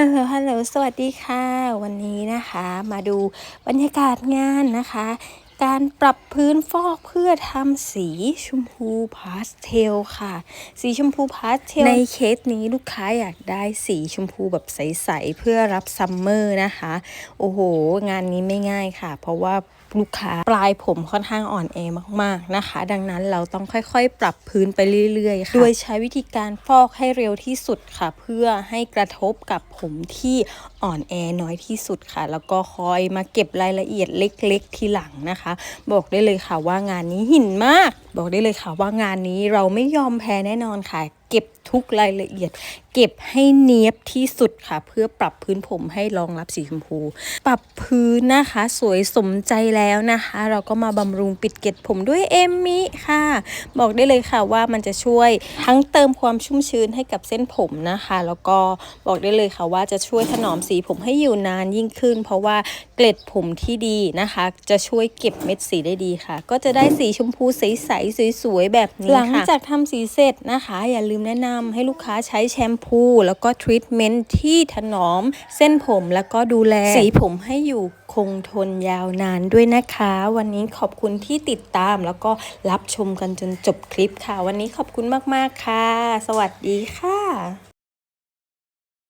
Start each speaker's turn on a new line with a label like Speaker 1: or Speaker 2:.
Speaker 1: ฮัลโหล ฮัลโหล สวัสดีค่ะ วันนี้นะคะ มาดูบรรยากาศงานนะคะ การปรับพื้นฟอกเพื่อทำสีชมพูพาสเทลค่ะ สีชมพูพาสเทล ในเคสนี้ลูกค้าอยากได้สีชมพูแบบใส ๆ เพื่อรับซัมเมอร์นะคะ โอ้โห งานนี้ไม่ง่ายค่ะ เพราะว่าลูกค้าปลายผมค่อนข้างอ่อนแอมากๆนะคะ ดังนั้นเราต้องค่อยๆ ปรับพื้นไปเรื่อยๆค่ะ โดยใช้วิธีการฟอกให้เร็วที่สุดค่ะ เพื่อให้กระทบกับผมที่อ่อนแอน้อยที่สุดค่ะ แล้วก็คอยมาเก็บรายละเอียดเล็ก ๆ ทีหลังนะคะบอกได้เลยค่ะว่างานนี้หินมาก บอกได้เลยค่ะว่างานนี้เราไม่ยอมแพ้แน่นอนค่ะเก็บทุกรายละเอียด เก็บให้เนียบที่สุดค่ะ เพื่อปรับพื้นผมให้รองรับสีชมพู ปรับพื้นนะคะ สวยสมใจแล้วนะคะ เราก็มาบำรุงปิดเกล็ดผมด้วยเอมมิค่ะ บอกได้เลยค่ะว่ามันจะช่วยทั้งเติมความชุ่มชื้นให้กับเส้นผมนะคะ แล้วก็บอกได้เลยค่ะว่าจะช่วยถนอมสีผมให้อยู่นานยิ่งขึ้น เพราะว่าเกล็ดผมที่ดีนะคะ จะช่วยเก็บเม็ดสีได้ดีค่ะ ก็จะได้สีชมพูใสๆสวยๆแบบนี้ค่ะหลังจากทำสีเสร็จนะคะอย่าลืมแนะนำให้ลูกค้าใช้แชมพู แล้วก็ทรีทเมนต์ที่ถนอมเส้นผมแล้วก็ดูแลสีผมให้อยู่คงทนยาวนานด้วยนะคะ วันนี้ขอบคุณที่ติดตามแล้วก็รับชมกันจนจบคลิปค่ะ วันนี้ขอบคุณมาก ๆ ค่ะ สวัสดีค่ะ